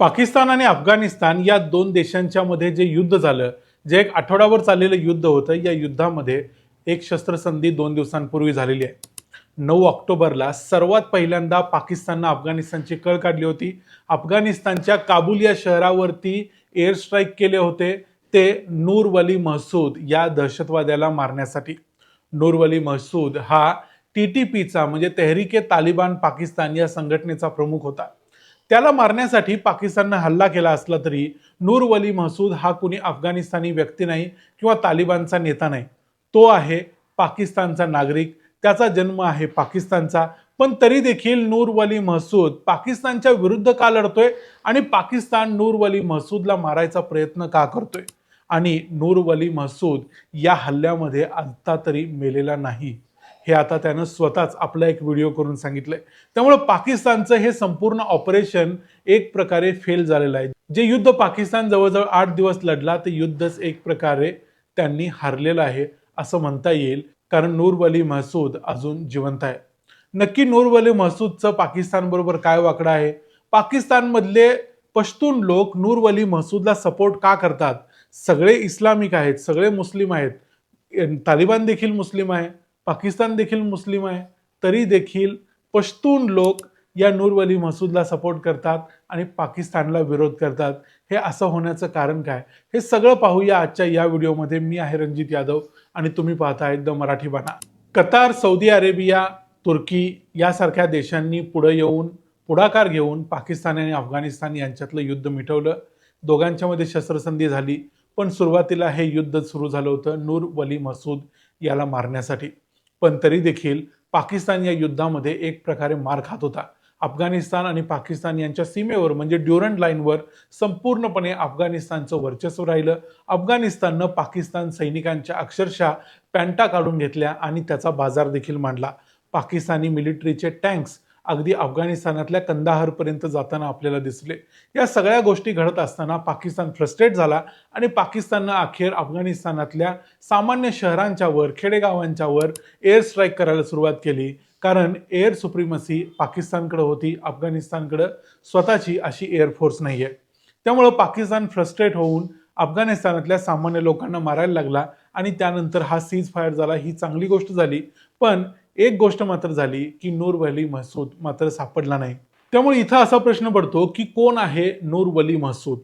पाकिस्तान आणि अफगाणिस्तान या दोन देशांच्या मध्ये जे युद्ध झालं जे एक आठवड्यावर चाललेलं युद्ध होतं या युद्धामध्ये एक शस्त्रसंधी दोन दिवसांपूर्वी झालेली आहे. नऊ ऑक्टोबरला सर्वात पहिल्यांदा पाकिस्ताननं अफगाणिस्तानची कळ काढली होती. अफगाणिस्तानच्या काबूल या शहरावरती एअर स्ट्राईक केले होते ते नूर वली महसूद या दहशतवाद्याला मारण्यासाठी. नूर वली महसूद हा टी टी पीचा म्हणजे तेहरीके तालिबान पाकिस्तान या संघटनेचा प्रमुख होता. त्याला मारण्यासाठी पाकिस्ताननं हल्ला केला असला तरी नूर वली महसूद हा कुणी अफगाणिस्तानी व्यक्ती नाही किंवा तालिबानचा नेता नाही. तो आहे पाकिस्तानचा नागरिक. त्याचा जन्म आहे पाकिस्तानचा. पण तरी देखील नूर वली महसूद पाकिस्तानच्या विरुद्ध का लढतोय आणि पाकिस्तान नूर वली महसूदला मारायचा प्रयत्न का करतोय? आणि नूर वली महसूद या हल्ल्यामध्ये आता तरी मेलेला नाही. हे आता त्यानं स्वतःच आपला एक व्हिडिओ करून सांगितलंय. त्यामुळे पाकिस्तानचं हे संपूर्ण ऑपरेशन एक प्रकारे फेल झालेलं आहे. जे युद्ध पाकिस्तान जवळजवळ आठ दिवस लढला ते युद्धच एक प्रकारे त्यांनी हारलेलं आहे असं म्हणता येईल. कारण नूरवली महसूद अजून जिवंत आहे. नक्की नूरवली महसूदचं पाकिस्तान बरोबर काय वाकडं आहे? पाकिस्तानमधले पश्तून लोक नूरवली महसूदला सपोर्ट का करतात? सगळे इस्लामिक आहेत सगळे मुस्लिम आहेत. तालिबान देखील मुस्लिम आहे. पाकिस्तान देखील मुस्लिम आहे तरी देखील पश्तून लोक या नूर मसूदला सपोर्ट करतात आणि पाकिस्तानला विरोध करतात. हे असं होण्याचं कारण काय? हे सगळं पाहूया आजच्या या व्हिडिओमध्ये मी आहे रणजित यादव आणि तुम्ही पाहता एकदम मराठी बाणा कतार सौदी अरेबिया तुर्की यासारख्या देशांनी पुढे येऊन पुढाकार घेऊन पाकिस्तान आणि अफगाणिस्तान यांच्यातलं युद्ध मिटवलं. दोघांच्यामध्ये शस्त्रसंधी झाली पण सुरुवातीला हे युद्ध सुरू झालं होतं नूर वली मसूद याला मारण्यासाठी. पण तरी देखील पाकिस्तान या युद्धामध्ये एक प्रकारे मार खात होता. अफगाणिस्तान आणि पाकिस्तान यांच्या सीमेवर म्हणजे ड्युरंट लाईनवर संपूर्णपणे अफगाणिस्तानचं वर्चस्व राहिलं. अफगाणिस्ताननं पाकिस्तान सैनिकांच्या अक्षरशः पॅन्टा काढून घेतल्या आणि त्याचा बाजार देखील मांडला. पाकिस्तानी मिलिटरीचे टँक्स अगदी अफगाणिस्तानातल्या कंदाहारपर्यंत जाताना आपल्याला दिसले. या सगळ्या गोष्टी घडत असताना पाकिस्तान फ्रस्ट्रेट झाला आणि पाकिस्ताननं अखेर अफगाणिस्तानातल्या सामान्य शहरांच्या वर खेडेगावांच्या वर एअर स्ट्राईक करायला सुरुवात केली. कारण एअर सुप्रिमसी पाकिस्तानकडे होती अफगाणिस्तानकडं स्वतःची अशी एअरफोर्स नाही आहे त्यामुळं पाकिस्तान फ्रस्ट्रेट होऊन अफगाणिस्तानातल्या सामान्य लोकांना मारायला लागला आणि त्यानंतर हा सीज फायर झाला ही चांगली गोष्ट झाली. पण एक गोष्ट मात्र झाली की नूर वली महसूद मात्र सापडला नाही. त्यामुळे इथं असा प्रश्न पडतो की कोण आहे नूर वली महसूद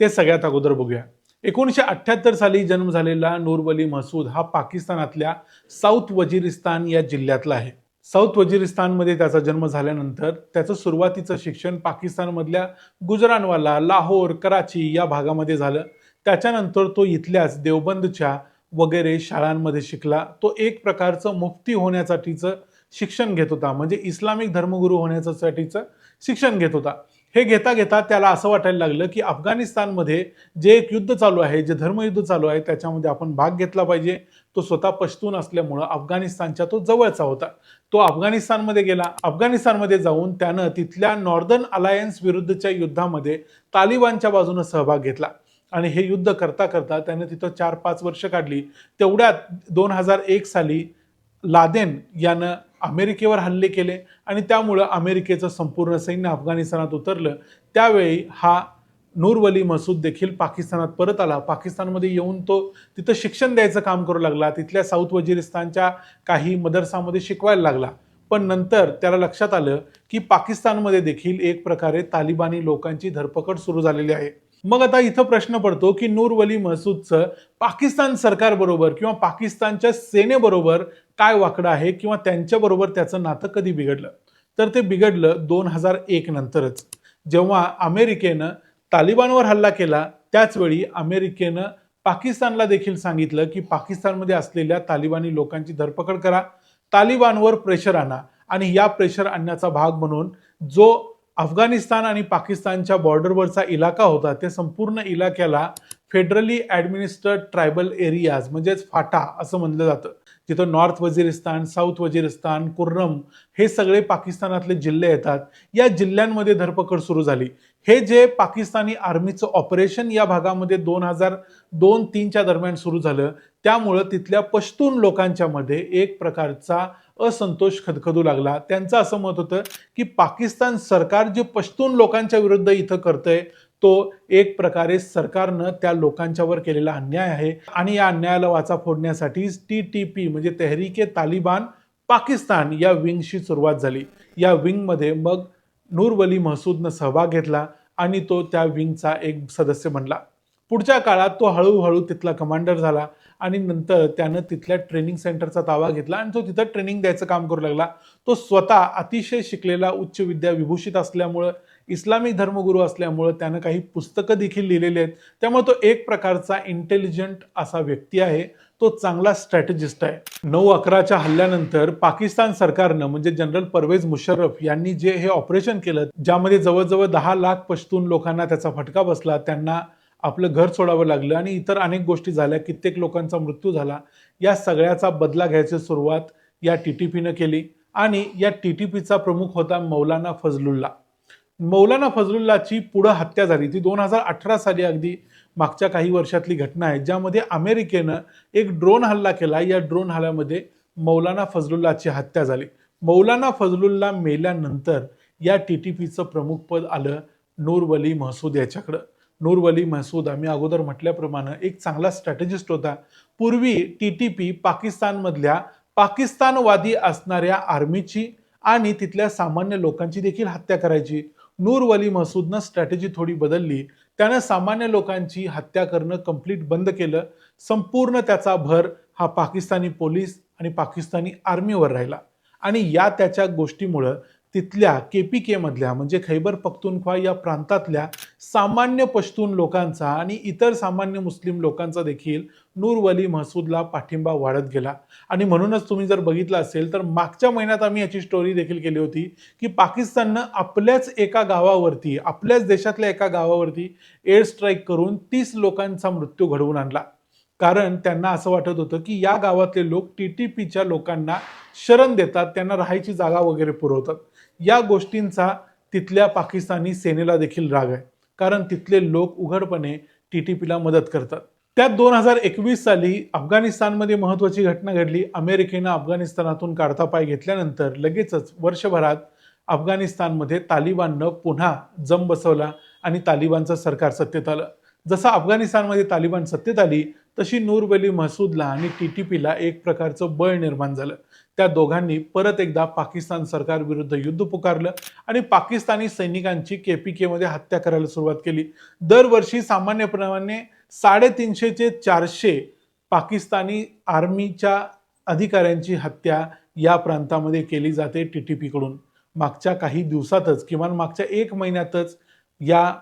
ते सगळ्यात अगोदर बघूया. एकोणीसशे अठ्ठ्याहत्तर साली जन्म झालेला नूर वली महसूद हा पाकिस्तानातल्या साऊथ वजिरिस्तान या जिल्ह्यातला आहे. साऊथ वजिरिस्तानमध्ये त्याचा जन्म झाल्यानंतर त्याचं सुरुवातीचं शिक्षण पाकिस्तानमधल्या गुजरानवाला लाहोर कराची या भागामध्ये झालं. त्याच्यानंतर तो इथल्याच देवबंदच्या वगैरे शाळांमध्ये शिकला तो एक प्रकारचं मुफ्ती होण्यासाठीचं शिक्षण घेत होता. म्हणजे इस्लामिक धर्मगुरू होण्यासाठीचं शिक्षण घेत होता. हे घेता घेता त्याला असं वाटायला लागलं की अफगाणिस्तानमध्ये जे एक युद्ध चालू आहे जे धर्मयुद्ध चालू आहे त्याच्यामध्ये आपण भाग घेतला पाहिजे. तो स्वतः पश्तून असल्यामुळं अफगाणिस्तानच्या तो जवळचा होता. तो अफगाणिस्तानमध्ये गेला. अफगाणिस्तानमध्ये जाऊन त्यानं तिथल्या नॉर्दर्न अलायन्स विरुद्धच्या युद्धामध्ये तालिबानच्या बाजूनं सहभाग घेतला. आणि हे युद्ध करता करता त्याने तिथं चार पाच वर्ष काढली. तेवढ्यात दोन हजार एक साली लादेन यानं अमेरिकेवर हल्ले केले आणि त्यामुळं अमेरिकेचं संपूर्ण सैन्य अफगाणिस्तानात उतरलं. त्यावेळी हा नूरवली मसूद देखील पाकिस्तानात परत आला. पाकिस्तानमध्ये येऊन तो तिथं शिक्षण द्यायचं काम करू लागला. तिथल्या साऊथ वजिरिस्तानच्या काही मदरसामध्ये शिकवायला लागला. पण नंतर त्याला लक्षात आलं की पाकिस्तानमध्ये देखील एक प्रकारे तालिबानी लोकांची धरपकड सुरू झालेली आहे. मग आता इथं प्रश्न पडतो की नूर वली महसूदचं पाकिस्तान सरकारबरोबर किंवा पाकिस्तानच्या सेनेबरोबर काय वाकडं आहे किंवा त्यांच्याबरोबर त्याचं नातं कधी बिघडलं? तर ते बिघडलं दोन हजार एक नंतरच. जेव्हा अमेरिकेनं तालिबानवर हल्ला केला त्याचवेळी अमेरिकेनं पाकिस्तानला देखील सांगितलं की पाकिस्तानमध्ये असलेल्या तालिबानी लोकांची धरपकड करा तालिबानवर प्रेशर आणा आणि या प्रेशर आणण्याचा भाग म्हणून जो अफगाणिस्तान आणि पाकिस्तानच्या बॉर्डरवरचा इलाका होता त्या संपूर्ण इलाक्याला फेडरली ॲडमिनिस्टर्ड ट्रायबल एरियाज म्हणजेच फाटा असं म्हणलं जातं. तिथं नॉर्थ वजिरिस्तान साऊथ वजिरिस्तान कुर्रम हे सगळे पाकिस्तानातले जिल्हे येतात. या जिल्ह्यांमध्ये धरपकड सुरू झाली. हे जे पाकिस्तानी आर्मीचं ऑपरेशन या भागामध्ये दोन हजार दोन तीनच्या दरम्यान सुरू झालं त्यामुळं तिथल्या पश्तून लोकांच्या मध्ये एक प्रकारचा असंतोष खदखदू लागला. त्यांचं असं मत होतं की पाकिस्तान सरकार जे पश्तून लोकांच्या विरुद्ध इथं करतंय तो एक प्रकारे सरकारनं त्या लोकांच्यावर केलेला अन्याय आहे. आणि या अन्यायाला वाचा फोडण्यासाठी टी टी पी म्हणजे तेहरीके तालिबान पाकिस्तान या विंगशी सुरुवात झाली. या विंगमध्ये मग नूरवली महसूदनं सहभाग घेतला आणि तो त्या विंगचा एक सदस्य बनला. पुढच्या काळात तो हळूहळू तिथला कमांडर झाला. आणि नंतर त्यानं तिथल्या ट्रेनिंग सेंटरचा ताबा घेतला आणि तो तिथं ट्रेनिंग द्यायचं काम करू लागला. तो स्वतः अतिशय शिकलेला उच्च विद्या विभूषित असल्यामुळं इस्लामिक धर्मगुरू असल्यामुळं त्यानं काही पुस्तकं देखील लिहिलेली आहेत. त्यामुळे तो एक प्रकारचा इंटेलिजंट असा व्यक्ती आहे. तो चांगला स्ट्रॅटेजिस्ट आहे. नऊ अकराच्या हल्ल्यानंतर पाकिस्तान सरकारनं म्हणजे जनरल परवेज मुशर्रफ यांनी जे हे ऑपरेशन केलं ज्यामध्ये जवळजवळ दहा लाख पश्तून लोकांना त्याचा फटका बसला त्यांना आपलं घर सोडावं लागलं आणि इतर अनेक गोष्टी झाल्या. कित्येक लोकांचा मृत्यू झाला. या सगळ्याचा बदला घ्यायची सुरुवात या टी टी पीनं केली आणि या टी टी पीचा प्रमुख होता मौलाना फजलुल्ला. मौलाना फजलुल्लाची पुढं हत्या झाली. ती दोन हजार अठरा साली अगदी मागच्या काही वर्षातली घटना आहे ज्यामध्ये अमेरिकेनं एक ड्रोन हल्ला केला. या ड्रोन हल्ल्यामध्ये मौलाना फजलुल्लाची हत्या झाली. मौलाना फजलुल्ला मेल्यानंतर या टी टी पीचं प्रमुख पद आलं नूर वली महसूद याच्याकडं. नूरवली महसूद आम्ही अगोदर म्हटल्याप्रमाणे एक चांगला स्ट्रॅटेजिस्ट होता. पूर्वी टी टी पी पाकिस्तानमधल्या पाकिस्तानवादी असणाऱ्या आर्मीची आणि तिथल्या सामान्य लोकांची देखील हत्या करायची. नूरवली महसूदनं स्ट्रॅटेजी थोडी बदलली. त्यानं सामान्य लोकांची हत्या करणं कंप्लीट बंद केलं. संपूर्ण त्याचा भर हा पाकिस्तानी पोलीस आणि पाकिस्तानी आर्मीवर राहिला. आणि या त्याच्या गोष्टीमुळं तिथल्या के पी केमधल्या म्हणजे खैबर पख्तूनख्वा या प्रांतातल्या सामान्य पश्तून लोकांचा आणि इतर सामान्य मुस्लिम लोकांचा देखील नूर वली महसूदला पाठिंबा वाढत गेला. आणि म्हणूनच तुम्ही जर बघितलं असेल तर मागच्या महिन्यात आम्ही याची स्टोरी देखील केली होती की पाकिस्ताननं आपल्याच एका गावावरती आपल्याच देशातल्या एका गावावरती एअर स्ट्राईक करून तीस लोकांचा मृत्यू घडवून आणला. कारण त्यांना असं वाटत होतं की या गावातले लोक टी टी पीच्या लोकांना शरण देतात त्यांना राहायची जागा वगैरे पुरवतात. या गोष्टींचा तिथल्या पाकिस्तानी सेनेला देखील राग आहे. कारण तिथले लोक उघडपणे टी टी पीला मदत करतात. त्यात दोन हजार एकवीस साली अफगाणिस्तानमध्ये महत्त्वाची घटना घडली. अमेरिकेनं अफगाणिस्तानातून काढता पाय घेतल्यानंतर लगेचच वर्षभरात अफगाणिस्तानमध्ये तालिबाननं पुन्हा जम बसवला आणि तालिबानचं सरकार सत्तेत आलं. जसं अफगाणिस्तानमध्ये तालिबान सत्तेत आली तशी नूर वली महसूदला आणि टी टी पीला एक प्रकारचं बळ निर्माण झालं. त्या दोघांनी परत एकदा पाकिस्तान सरकार विरुद्ध युद्ध पुकारलं आणि पाकिस्तानी सैनिकांची के पी केमध्ये हत्या करायला सुरुवात केली. दरवर्षी सामान्यप्रमाणे साडेतीनशेचे चारशे पाकिस्तानी आर्मीच्या अधिकाऱ्यांची हत्या या प्रांतामध्ये केली जाते टी टी पीकडून. मागच्या काही दिवसातच किमान मागच्या एक महिन्यातच या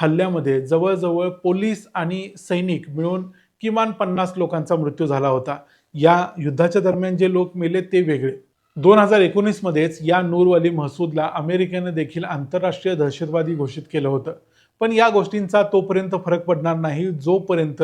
हल्ल्यामध्ये जवळजवळ पोलीस आणि सैनिक मिळून किमान पन्नास लोकांचा मृत्यू झाला होता. या युद्धाच्या दरम्यान जे लोक मेले ते वेगळे. दोन हजार एकोणीसमध्येच या नूरवली महसूदला अमेरिकेनं देखील आंतरराष्ट्रीय दहशतवादी घोषित केलं होतं. पण या गोष्टींचा तोपर्यंत फरक पडणार नाही. जोपर्यंत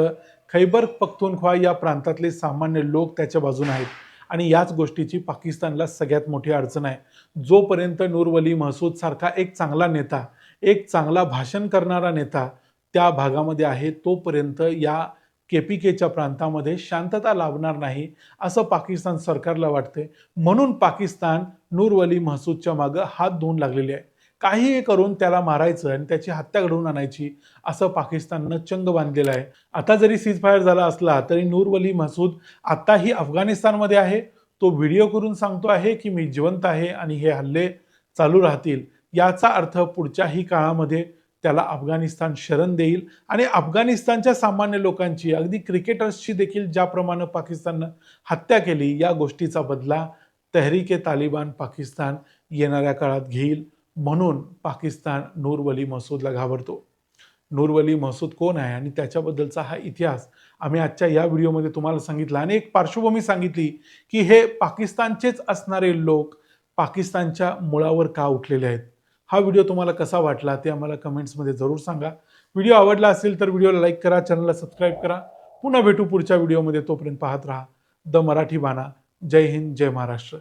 खैबर पख्तूनख्वा या प्रांतातले सामान्य लोक त्याच्या बाजूने आहेत. आणि याच गोष्टीची पाकिस्तानला सगळ्यात मोठी अडचण आहे. जोपर्यंत नूरवली महसूद सारखा एक चांगला नेता एक चांगला भाषण करणारा नेता त्या भागामध्ये आहे तोपर्यंत या केपीकेच्या केच्या प्रांतामध्ये शांतता लाभणार नाही असं पाकिस्तान सरकारला वाटते म्हणून पाकिस्तान नूरवली महसूदच्या मागं हात धुवून लागलेले आहे. काहीही करून त्याला मारायचं आणि त्याची हत्या घडवून आणायची असं पाकिस्ताननं चंग बांधलेलं आहे. आता जरी सीजफायर झाला असला तरी नूरवली महसूद आताही अफगाणिस्तानमध्ये आहे. तो व्हिडिओ करून सांगतो आहे की मी जिवंत आहे आणि हे हल्ले चालू राहतील याचा अर्थ पुढच्याही काळामध्ये त्याला अफगाणिस्तान शरण देईल. आणि अफगाणिस्तानच्या सामान्य लोकांची अगदी क्रिकेटर्सची देखील ज्याप्रमाणे पाकिस्ताननं हत्या केली या गोष्टीचा बदला तहरीके तालिबान पाकिस्तान येणाऱ्या काळात घेईल म्हणून पाकिस्तान नूरवली महसूदला घाबरतो. नूरवली महसूद कोण आहे? आणि त्याच्याबद्दलचा हा इतिहास आम्ही आजच्या या व्हिडिओमध्ये तुम्हाला सांगितला. आणि एक पार्श्वभूमी सांगितली की हे पाकिस्तानचेच असणारे लोक पाकिस्तानच्या मुळावर का उठलेले आहेत? हा व्हिडिओ तुम्हाला कसा वाटला ते आम्हाला कमेंट्समध्ये जरूर सांगा. व्हिडिओ आवडला असेल तर व्हिडिओला लाईक करा चॅनलला सबस्क्राईब करा. पुन्हा भेटू पुढच्या व्हिडिओमध्ये. तोपर्यंत पाहत राहा. द मराठी बाणा. जय हिंद जय महाराष्ट्र.